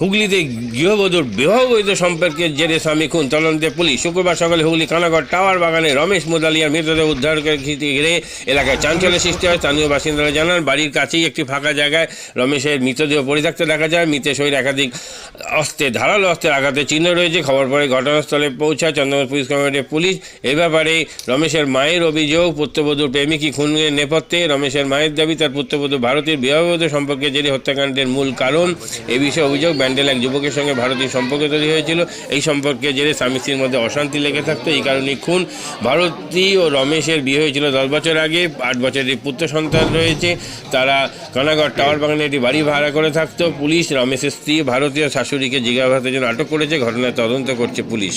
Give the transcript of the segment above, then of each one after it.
হুগলিতে গৃহবধূর বিবাহবৈধ সম্পর্কের জেরে স্বামী খুন তদন্তে পুলিশ। শুক্রবার সকালে হুগলি কানাগড় টাওয়ার বাগানে রমেশ মুদালিয়ার মৃতদেহ উদ্ধার ঘিরে এলাকায় চাঞ্চল্য সৃষ্টি হয়। স্থানীয় বাসিন্দারা জানান, বাড়ির কাছেই একটি ফাঁকা জায়গায় রমেশের মৃতদেহ পড়ে থাকতে দেখা যায়। মৃতের শরীর একাধিক অস্ত্রে, ধারালো অস্ত্রের আঘাতের চিহ্ন রয়েছে। খবর পরে ঘটনাস্থলে পৌঁছায় চন্দ্রপুর পুলিশ কমিটির পুলিশ। এ ব্যাপারে রমেশের মায়ের অভিযোগ পুত্রবধূর প্রেমিকই খুনের নেপথ্যে রমেশের মায়ের দাবি, তার পুত্রবধূ ভারতীয় বিবাহবৈধ সম্পর্কে জেরে হত্যাকাণ্ডের মূল কারণ এ বিষয়ে অভিযোগ, ব্যান্ডেল এক যুবকের সঙ্গে ভারতীয় সম্পর্ক তৈরি হয়েছিল। এই সম্পর্কে জেরে স্বামী স্ত্রীর মধ্যে অশান্তি লেগে থাকতো। এই কারণে খুন। ভারতী ও রমেশের বিয়ে হয়েছিল দশ বছর আগে। আট বছরের পুত্র সন্তান রয়েছে। তারা কানাগড় টাওয়ার বাগানে একটি বাড়ি ভাড়া করে থাকতো। পুলিশ রমেশের স্ত্রী, ভারতীয় শাশুড়িকে জিজ্ঞাসাবাদের জন্য আটক করেছে। ঘটনার তদন্ত করছে পুলিশ।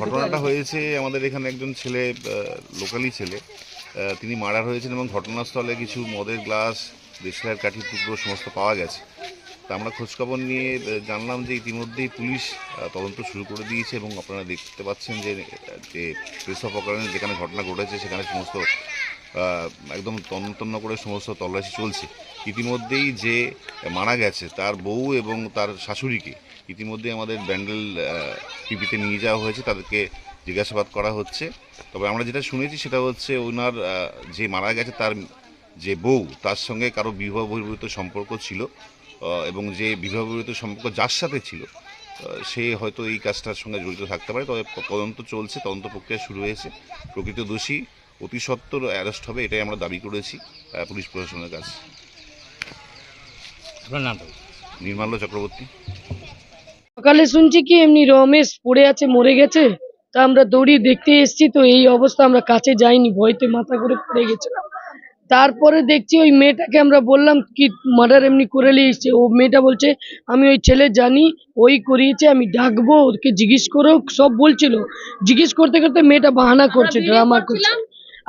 ঘটনাটা হয়েছে আমাদের এখানে একজন ছেলে লোকালি ছেলে তিনি মার্ডার হয়েছেন এবং ঘটনাস্থলে কিছু মদের গ্লাস দেশলাইয়ের কাঠি টুকরো সমস্ত পাওয়া গেছে। তা আমরা খোঁজখবর নিয়ে জানলাম যে ইতিমধ্যেই পুলিশ তদন্ত শুরু করে দিয়েছে এবং আপনারা দেখতে পাচ্ছেন যে যে প্রেস অফ যেখানে ঘটনা ঘটেছে সেখানে সমস্ত একদম তন্ন তন্ন করে সমস্ত তল্লাশি চলছে। ইতিমধ্যেই যে মারা গেছে, তার বউ এবং তার শাশুড়িকে ইতিমধ্যে আমাদের ব্যান্ডেল টিভিতে নিয়ে যাওয়া হয়েছে, তাদেরকে জিজ্ঞাসাবাদ করা হচ্ছে। তবে আমরা যেটা শুনেছি সেটা হচ্ছে ওনার যে মারা গেছে তার যে বউ, তার সঙ্গে কারও বিবাহ বহির্ভূত সম্পর্ক ছিল এবং যে বিবাহ বহির্ভূত সম্পর্ক যার সাথে ছিল সে হয়তো এই কাজটার সঙ্গে জড়িত থাকতে পারে। তবে তদন্ত চলছে, তদন্ত প্রক্রিয়া শুরু হয়েছে। প্রকৃত দোষী অতি সত্বর অ্যারেস্ট হবে, এটাই আমরা দাবি করেছি পুলিশ প্রশাসনের কাছে। আপনার নামটা নির্মাল্য চক্রবর্তী। সকালে শুনছি কি এমনি রমেশ পড়ে আছে মরে গেছে? তা আমরা দৌড়িয়ে দেখতে এসেছি তো এই অবস্থা আমরা কাছে যাইনি ভয়তে মাথা করে পড়ে গেছিলাম। তারপরে দেখছি ওই মেয়েটাকে আমরা বললাম কি মার্ডার এমনি করে নিয়ে এসছে ও মেয়েটা বলছে আমি ওই ছেলে জানি ওই করিয়েছে আমি ডাকবো ওকে জিজ্ঞেস করো। সব বলছিল। জিজ্ঞেস করতে করতে মেয়েটা বাহানা করছে ড্রামা করছে।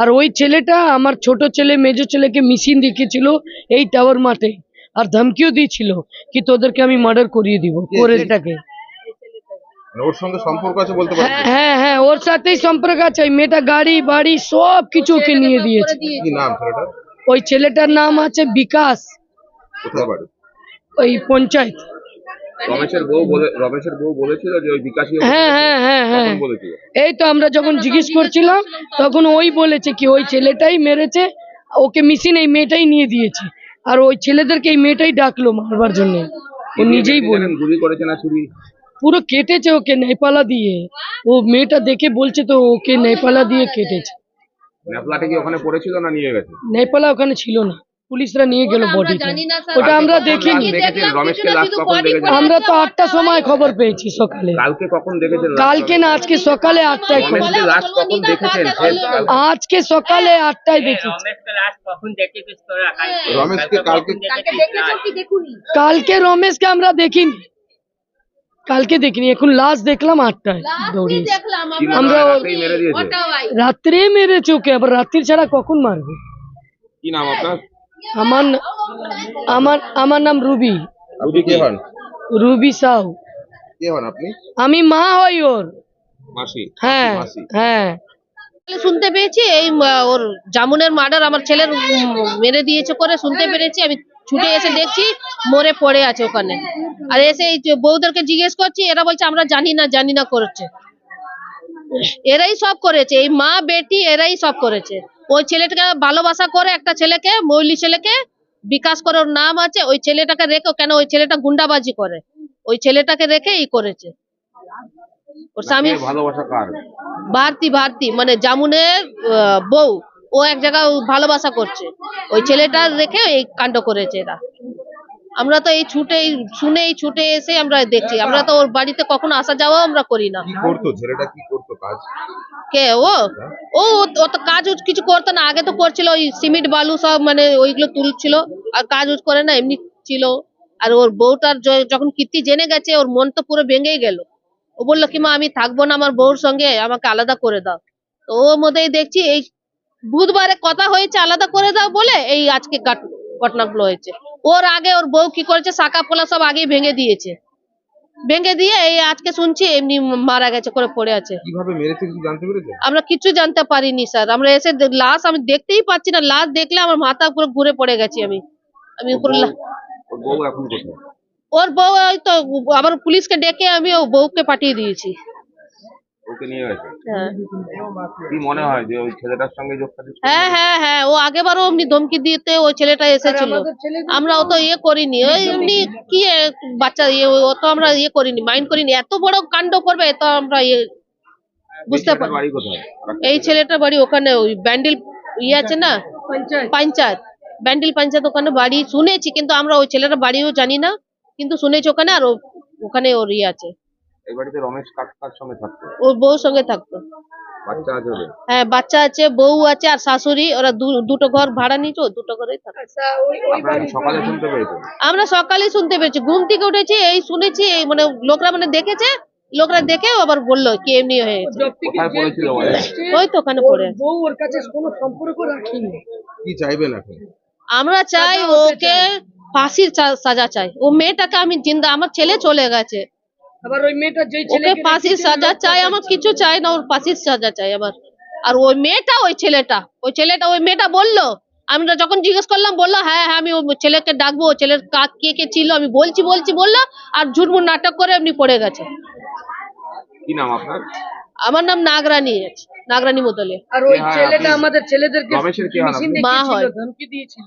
আর ওই ছেলেটা আমার ছোট ছেলে মেজো ছেলেকে মিশিয়ে রেখেছিল এই টাওয়ার মাঠে। আর ধমকিও দিয়েছিল কি তোদেরকে আমি মার্ডার করিয়ে দিব করে এটাকে মানে ওর সঙ্গে সম্পর্ক আছে বলতে পারছি হ্যাঁ হ্যাঁ হ্যাঁ ওর সাথেই সম্পর্ক আছে। ওই মেয়েটা গাড়ি বাড়ি সব কিছু ওকে নিয়ে দিয়েছে। কি নাম ছেলেটার? ওই ছেলেটার নাম আছে বিকাশ। কোথায় বাড়ি? ওই পঞ্চায়েত। রমেশের বউ বলে রমেশের বউ বলেছিল যে ওই বিকাশী হ্যাঁ হ্যাঁ হ্যাঁ হ্যাঁ। এই তো আমরা যখন জিজ্ঞেস করছিলাম তখন ওই বলেছে কি ওই ছেলেটাই মেরেছে ওকে মিশিয়ে এই মেয়েটাই নিয়ে দিয়েছে। আর ওই ছেলেদেরকে এই মেয়েটাই ডাকলো মারবার জন্য। ও নিজেই বলে গুলি করেছে না চুরি? পুরো কেটেছে ওকে নেপালা দিয়ে। ও মেয়েটা দেখে বলছে তো ওকে নেপালা দিয়ে কেটেছে। নেপালাটা কি ওখানে পড়েছিল না নিয়ে গেছে? নেপালা ওখানে ছিল না। পুলিশরা নিয়ে গেল বডিটা ওটা আমরা দেখিনি। দেখেছেন রমেশকে লাস্ট কখন দেখেছেন? আমরা তো আটটার সময় খবর পেয়েছি সকালে। কালকে কখন দেখেছেন কালকে না আজকে সকালে আটটায় খবর রমেশকে লাস্ট কখন দেখেছেন? শেষ আজকে সকালে আটটায় দেখেছি। রমেশকে কালকে কালকে রমেশকে আমরা দেখিনি। কালকে দেখিনি এখন লাস্ট দেখলাম আটটায় দৌড়িয়ে কি মনে আমরা হয় ওর- রাতেই মেরে দিয়েছে? রাত্রে মেরেছে ওকে আবার রাত্রি ছাড়া কখন মারবে? কি নাম আপনার? আমার আমার আমার নাম রুবি। রুবি কে হন? রুবি সাউ কে হন আপনি? আমি মা হই ওর। মাসি। হ্যাঁ মাসি। হ্যাঁ। শুনতে পেয়েছি এই ওর জামুনের মার্ডার আমার ছেলের মেরে দিয়েছে করে শুনতে পেরেছি। আমি ছুটে এসে দেখছি মরে পড়ে আছে ওখানে। আর এসে এই যে বউদেরকে জিজ্ঞেস করছি এরা বলছে আমরা জানি না জানি না করছে। এরাই সব করেছে। এই মা বেটি এরাই সব করেছে। ওই ছেলেটাকে ভালোবাসা করে একটা ছেলেকে মৌলি ছেলেকে বিকাশ করে ওর নাম আছে ওই ছেলেটাকে রেখে কেন ওই ছেলেটা গুন্ডাবাজি করে? ওই ছেলেটাকে রেখে ই করেছে। ওর স্বামী ভালোবাসা কার? ভারতী ভারতী মানে জামুনের আহ, বউ। ও এক জায়গায় ভালোবাসা করছে। ওই ছেলেটা রেখে এই কাণ্ড করেছে এরা। আমরা তো এই ছুটে শুনে এই ছুটে এসে আমরা দেখছি। আমরা তো ওর বাড়িতে কখনো আসা যাওয়া আমরা করি না। করতো? ছেলেটা কি করতো? কাজ? কে? ও? ও ও তো কাজ উজ কিছু করতো না আগে তো করছিল ওই সিমেন্ট বালু সব মানে ওইগুলো তুলছিল আর কাজ উজ করে না এমনি ছিল। আর ওর বউটার য- যখন কীর্তি জেনে গেছে ওর মন তো পুরো ভেঙেই গেল। ও বলল কি মা আমি থাকব না আমার বউর সঙ্গে আমাকে আলাদা করে দাও। তো ওর মধ্যেই দেখছি এই বুধবারে কথা হয়েছে আলাদা করে দাও বলে এই আজকে ঘট- ঘটনাগুলো হয়েছে। ওর আগে ওর বউ কি করেছে শাখা পোলা সব আগেই ভেঙে দিয়েছে। ভেঙে দিয়ে এই আজকে শুনছি এমনি মারা গেছে করে পড়ে আছে। কীভাবে মেরেছে কিছু জানতে পেরেছে? আমরা কিছু জানতে পারিনি স্যার। আমরা এসে লাশ আমি দেখতেই পাচ্ছি না। লাশ দেখলে আমার মাথা পুরো ঘুরে পড়ে গেছি আমি। আমি উপরে লা- ওর বউ এখন কোথায়? ওর বউ ওই তো আবার পুলিশকে ডেকে আমি ও বউকে পাঠিয়ে দিয়েছি। ওকে নিয়ে গেছে? হ্যাঁ। কি মনে হয় যে ওই ছেলেটার সঙ্গে যোগ হ্যাঁ হ্যাঁ হ্যাঁ ও আগেবারও এমনি ধমকি দিতে ওই ছেলেটা এসেছিল। আমরা অত ইয়ে করিনি। ওই এমনি কি বাচ্চা ইয়ে অত আমরা ইয়ে করিনি মাইন্ড করিনি। এত বড় কাণ্ড করবে তো আমরা ইয়ে বুঝতে পারি এই ছেলেটার বাড়ি ওখানে ওই ব্যান্ডেল ইয়ে আছে না? পঞ্চায়েত। ব্যান্ডেল পঞ্চায়েত ওখানে বাড়ি শুনেছি কিন্তু আমরা ওই ছেলেটার বাড়িও জানি না। কিন্তু শুনেছি ওখানে আর ও- ওখানে ওর ইয়ে আছে। এই বাড়িতে রমেশ কার কার সঙ্গে থাকতো? ওর বউর সঙ্গে থাকতো। বাচ্চা আছে ওদের? হ্যাঁ বাচ্চা আছে বউ আছে আর শাশুড়ি ওরা দু- দুটো ঘর ভাড়া নিয়েছে দুটো ঘরেই থাকে আপনারা কি সকালে শুনতে পেয়েছেন? আমরা সকালে শুনতে পেয়েছি ঘুম থেকে উঠেছি এই শুনেছি এই মানে লোকরা মানে দেখেছে লোকরা দেখে আবার বলল কি এমনি হয়েছে কোথায় পড়েছিল বলে ওই তো ওখানে পড়ে। আছে। বউ ওর কাছে কোনো সম্পর্ক রাখিনি। কি চাইবেন এখন? আমরা চাই ওকে ফাঁসির সা- সাজা চাই। ও মেয়েটাকে আমি জিন্দা আমার ছেলে চলে গেছে। আবার ওই মেয়েটা যেই ওকে ছেলেকে ফাঁসির সাজা চাই আমার কিছু চাই না ওর ফাঁসির সাজা চাই আমার। আর ওই মেয়েটা ওই ছেলেটা ওই ছেলেটা ওই মেয়েটা বলল আমরা যখন জিজ্ঞেস করলাম বলল হ্যাঁ হ্যাঁ আমি ওই ছেলেকে ডাকবো ও ছেলের কাক কে কে ছিল? আমি বলছি বলছি বলল আর ঝুটমুট নাটক করে এমনি পড়ে গেছে। কি নাম আপনার? আমার নাম নাগরানী আছে নাগরানী মোদলে। আর ওই ছেলেটা আমাদের ছেলেদেরকে? মা হয়। ধমকি দিয়েছিল।